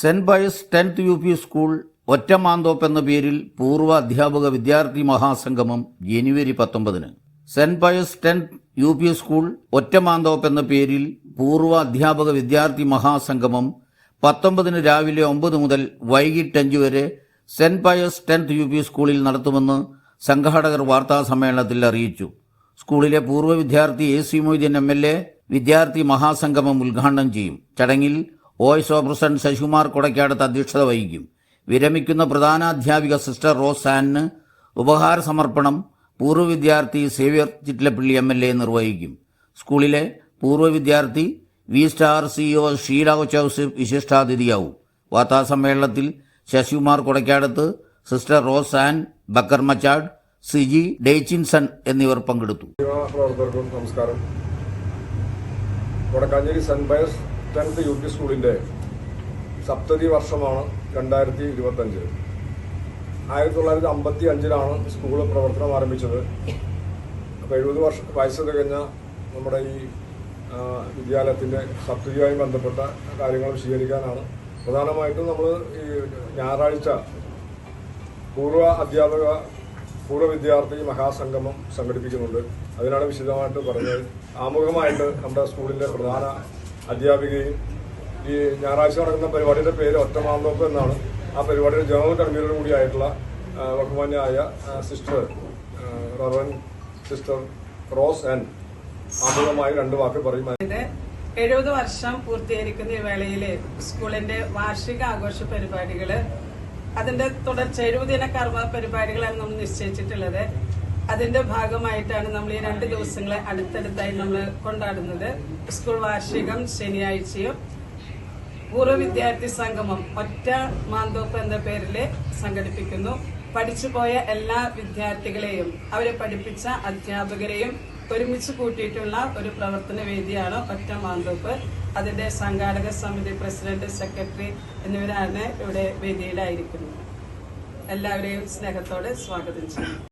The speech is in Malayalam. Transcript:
Saint Pius tenth U P school Ottamanthoppu എന്ന പേരിൽ പൂർവ അധ്യാപക വിദ്യാർത്ഥി മഹാസംഗമം ജനുവരി പത്തൊമ്പതിന്. Saint Pius tenth U P school Ottamanthoppu എന്ന പേരിൽ പൂർവ അധ്യാപക വിദ്യാർത്ഥി മഹാസംഗമം പത്തൊമ്പതിന് രാവിലെ ഒമ്പത് മുതൽ വൈകിട്ട് അഞ്ച് വരെ saint Pius tenth U P സ്കൂളിൽ നടത്തുമെന്ന് സംഘാടകർ വാർത്താ സമ്മേളനത്തിൽ അറിയിച്ചു. സ്കൂളിലെ പൂർവ വിദ്യാർത്ഥി A C Moideen M L A വിദ്യാർത്ഥി മഹാസംഗമം ഉദ്ഘാടനം ചെയ്യും. ചടങ്ങിൽ voice of president Sasikumar Kodakkadath അധ്യക്ഷത വഹിക്കും. വിരമിക്കുന്ന പ്രധാനാധ്യാപിക സിസ്റ്റർ റോസ് ആനിന് ഉപഹാര സമർപ്പണം പൂർവ വിദ്യാർത്ഥി Xavier Chittilappally M L A നിർവഹിക്കും. സ്കൂളിലെ പൂർവ വിദ്യാർത്ഥി V star CEO Sheela Kochouseph വിശിഷ്ടാതിഥിയാവും. വാർത്താസമ്മേളനത്തിൽ Sasikumar Kodakkadath sister Rose Ann Bakkar Machad Siji ഡേച്ചിൻസൺ എന്നിവർ പങ്കെടുത്തു. നമസ്കാരം. Kodakkanchery saint tenth U P സ്കൂളിന്റെ സപ്തതി വർഷമാണ് രണ്ടായിരത്തി ഇരുപത്തഞ്ച്. ആയിരത്തി തൊള്ളായിരത്തി അമ്പത്തി അഞ്ചിലാണ് സ്കൂൾ പ്രവർത്തനം ആരംഭിച്ചത്. അപ്പോൾ എഴുപത് വർഷം വയസ്സ് തികഞ്ഞ നമ്മുടെ ഈ വിദ്യാലയത്തിന്റെ സപ്തതിയുമായി ബന്ധപ്പെട്ട കാര്യങ്ങൾ വിശദീകരിക്കാനാണ്. പ്രധാനമായിട്ടും നമ്മൾ ഈ ഞായറാഴ്ച പൂർവ അധ്യാപക പൂർവ വിദ്യാർത്ഥി മഹാസംഗമം സംഘടിപ്പിക്കുന്നുണ്ട്. അതിനാണ് വിശദമായിട്ട് പറഞ്ഞത്. ആമുഖമായിട്ട് നമ്മുടെ സ്കൂളിന്റെ പ്രധാന അധ്യാപികയും ഈ ഞായറാഴ്ച നടക്കുന്ന പരിപാടിയുടെ പേര് ഒറ്റമാന്തോപ്പ് എന്നാണ്. ആ പരിപാടിയുടെ ജനറൽ കൺവീനർ കൂടിയായിട്ടുള്ള ബഹുമാനായ ബഹുമാന്യായ സിസ്റ്റർ റവൻ സിസ്റ്റർ റോസ് ആൻഡ് ആമുഖമായി രണ്ട് വാക്ക് പറയും. എഴുപത് വർഷം പൂർത്തീകരിക്കുന്ന ഈ വേളയിൽ സ്കൂളിന്റെ വാർഷിക ആഘോഷ പരിപാടികൾ അതിന്റെ തുടർച്ച എഴുപതിന കർമ്മ പരിപാടികളാണ് നമ്മൾ നിശ്ചയിച്ചിട്ടുള്ളത്. അതിന്റെ ഭാഗമായിട്ടാണ് നമ്മൾ ഈ രണ്ട് ദിവസങ്ങളെ അടുത്തടുത്തായി നമ്മൾ കൊണ്ടാടുന്നത്. സ്കൂൾ വാർഷികം ശനിയാഴ്ചയും പൂർവ വിദ്യാർത്ഥി സംഗമം ഒറ്റ മാന്തോപ്പ് എന്ന പേരിൽ സംഘടിപ്പിക്കുന്നു. പഠിച്ചുപോയ എല്ലാ വിദ്യാർത്ഥികളെയും അവരെ പഠിപ്പിച്ച അധ്യാപകരെയും ഒരുമിച്ച് കൂട്ടിയിട്ടുള്ള ഒരു പ്രവർത്തന വേദിയാണ് ഒറ്റ മാന്തോപ്പ്. അതിന്റെ സംഘാടക സമിതി പ്രസിഡന്റ് സെക്രട്ടറി എന്നിവരാണ് ഇവിടെ വേദിയിലായിരിക്കുന്നത്. എല്ലാവരെയും സ്നേഹത്തോടെ സ്വാഗതം ചെയ്യുന്നു.